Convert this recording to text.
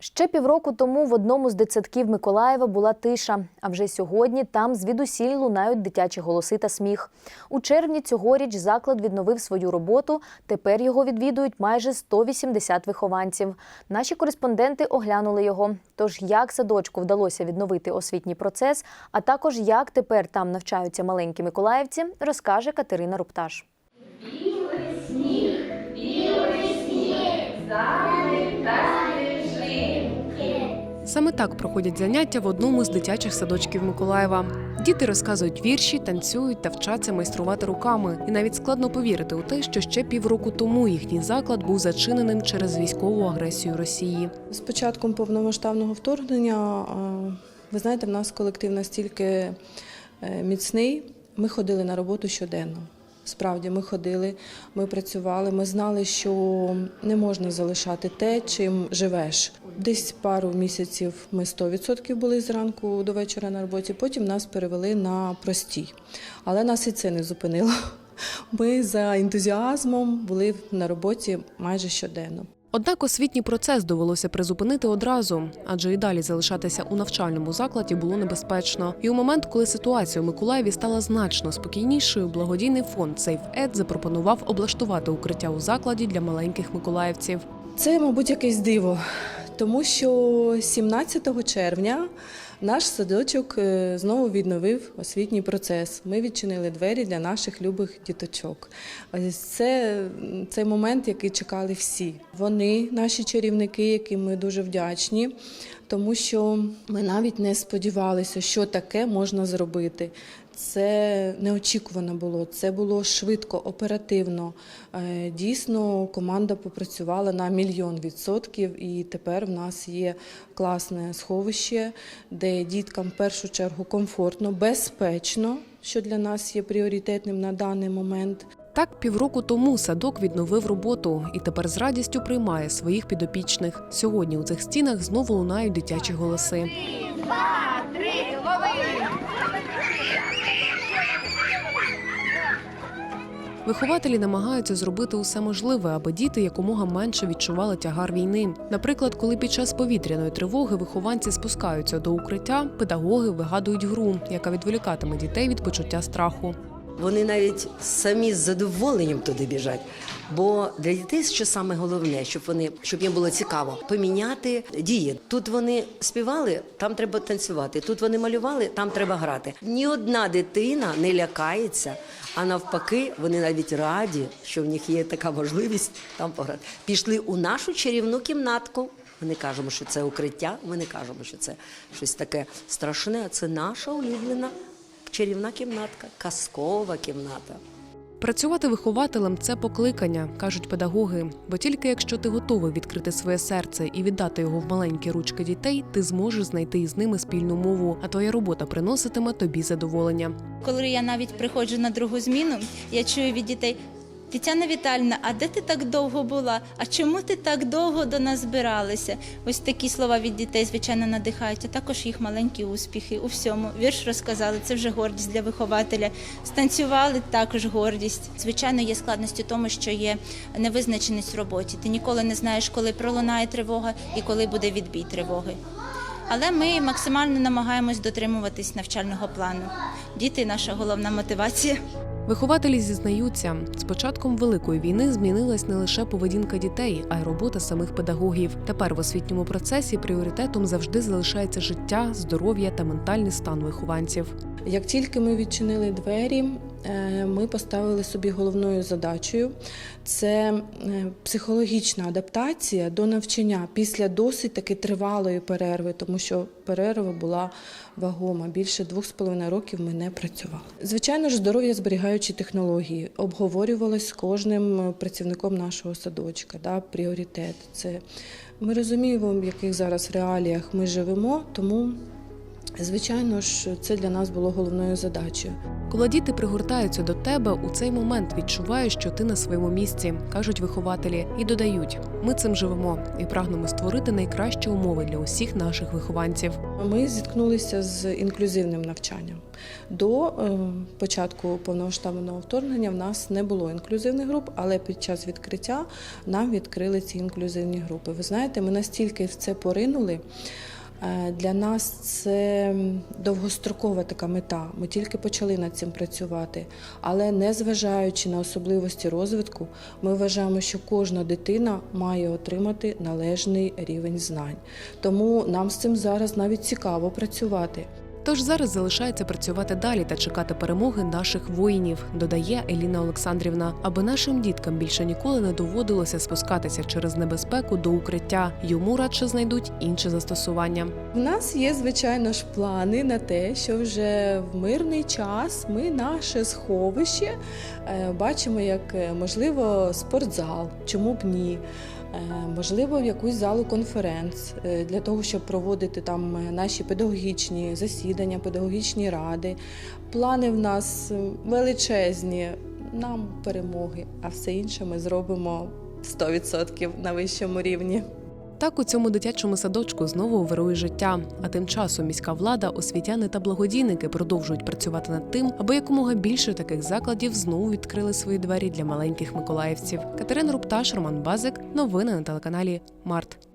Ще півроку тому в одному з дитсадків Миколаєва була тиша. А вже сьогодні там звідусіль лунають дитячі голоси та сміх. У червні цьогоріч заклад відновив свою роботу. Тепер його відвідують майже 180 вихованців. Наші кореспонденти оглянули його. Тож як садочку вдалося відновити освітній процес, а також як тепер там навчаються маленькі миколаївці, розкаже Катерина Рупташ. Саме так проходять заняття в одному з дитячих садочків Миколаєва. Діти розказують вірші, танцюють та вчаться майструвати руками. І навіть складно повірити у те, що ще півроку тому їхній заклад був зачиненим через військову агресію Росії. З початком повномасштабного вторгнення, ви знаєте, в нас колектив настільки е, міцний. Ми ходили на роботу щоденно. Справді, ми ходили, ми працювали. Ми знали, що не можна залишати те, чим живеш. Десь пару місяців ми 100% були зранку до вечора на роботі. Потім нас перевели на простій. Але нас і це не зупинило. Ми за ентузіазмом були на роботі майже щоденно. Однак освітній процес довелося призупинити одразу, адже і далі залишатися у навчальному закладі було небезпечно. І у момент, коли ситуація у Миколаєві стала значно спокійнішою, благодійний фонд SafeEd запропонував облаштувати укриття у закладі для маленьких миколаївців. Це, мабуть, якесь диво, тому що 17 червня наш садочок е, знову відновив освітній процес. Ми відчинили двері для наших любих діточок. Це цей момент, який чекали всі. Вони, наші чарівники, яким ми дуже вдячні. Тому що ми навіть не сподівалися, що таке можна зробити. Це неочікувано було. Це було швидко, оперативно. Е, Дійсно, команда попрацювала на мільйон відсотків, і тепер в нас є класне сховище, де діткам в першу чергу комфортно, безпечно, що для нас є пріоритетним на даний момент. Так, півроку тому садок відновив роботу і тепер з радістю приймає своїх підопічних. Сьогодні у цих стінах знову лунають дитячі голоси. Вихователі намагаються зробити усе можливе, аби діти якомога менше відчували тягар війни. Наприклад, коли під час повітряної тривоги вихованці спускаються до укриття, педагоги вигадують гру, яка відволікатиме дітей від почуття страху. Вони навіть самі з задоволенням туди біжать. Бо для дітей що саме головне, щоб вони щоб їм було цікаво, поміняти дії. Тут вони співали, там треба танцювати. Тут вони малювали, там треба грати. Ні одна дитина не лякається, а навпаки, вони навіть раді, що в них є така можливість там пограти. Пішли у нашу чарівну кімнатку. Ми не кажемо, що це укриття. Ми не кажемо, що це щось таке страшне. а Це наша улюблена чарівна кімнатка, казкова кімната. Працювати вихователем це покликання, кажуть педагоги. Бо тільки якщо ти готовий відкрити своє серце і віддати його в маленькі ручки дітей, ти зможеш знайти із ними спільну мову, а твоя робота приноситиме тобі задоволення. Коли я навіть приходжу на другу зміну, я чую від дітей. Тетяна Віталіївна, а де ти так довго була? А чому ти так довго до нас збиралися? Ось такі слова від дітей, звичайно, надихають, а також їх маленькі успіхи у всьому. Вірш розказали, це вже гордість для вихователя. Станцювали також гордість. Звичайно, є складність у тому, що є невизначеність в роботі. Ти ніколи не знаєш, коли пролунає тривога і коли буде відбій тривоги. Але ми максимально намагаємось дотримуватись навчального плану. Діти наша головна мотивація. Вихователі зізнаються, з початком великої війни змінилась не лише поведінка дітей, а й робота самих педагогів. Тепер в освітньому процесі пріоритетом завжди залишається життя, здоров'я та ментальний стан вихованців. Як тільки ми відчинили двері, ми поставили собі головною задачею це е, психологічна адаптація до навчання після досить таки тривалої перерви, тому що перерва була вагома. Більше двох з половиною років ми не працювали. Звичайно ж, здоров'я зберігаючі технології обговорювалось з кожним працівником нашого садочка. Да, пріоритет. Це ми розуміємо, в яких зараз реаліях ми живемо, тому. Звичайно ж, це для нас було головною задачею. Коли діти пригортаються до тебе, у цей момент відчуваєш, що ти на своєму місці, кажуть вихователі, і додають: ми цим живемо і прагнемо створити найкращі умови для усіх наших вихованців. Ми зіткнулися з інклюзивним навчанням. До е, початку повномасштабного вторгнення в нас не було інклюзивних груп, але під час відкриття нам відкрили ці інклюзивні групи. Ви знаєте, ми настільки в це поринули. Е, Для нас це довгострокова така мета. Ми тільки почали над цим працювати. Але незважаючи на особливості розвитку, ми вважаємо, що кожна дитина має отримати належний рівень знань. Тому нам з цим зараз навіть цікаво працювати. Тож зараз залишається працювати далі та чекати перемоги наших воїнів, додає Еліна Олександрівна, аби нашим діткам більше ніколи не доводилося спускатися через небезпеку до укриття. Йому радше знайдуть інше застосування. У нас є, звичайно ж, плани на те, що вже в мирний час ми наше сховище е, бачимо як е, можливо спортзал, чому б ні. Е, Можливо, в якусь залу конференц для того, щоб проводити там наші педагогічні засідання, педагогічні ради. Плани в нас величезні. Нам перемоги, а все інше ми зробимо 100% на вищому рівні. Так у цьому дитячому садочку знову вирує життя. А тим часом міська влада, освітяни та благодійники продовжують працювати над тим, аби якомога більше таких закладів знову відкрили свої двері для маленьких миколаївців. Катерина Рупташ, Роман Базик. Новини на телеканалі Март.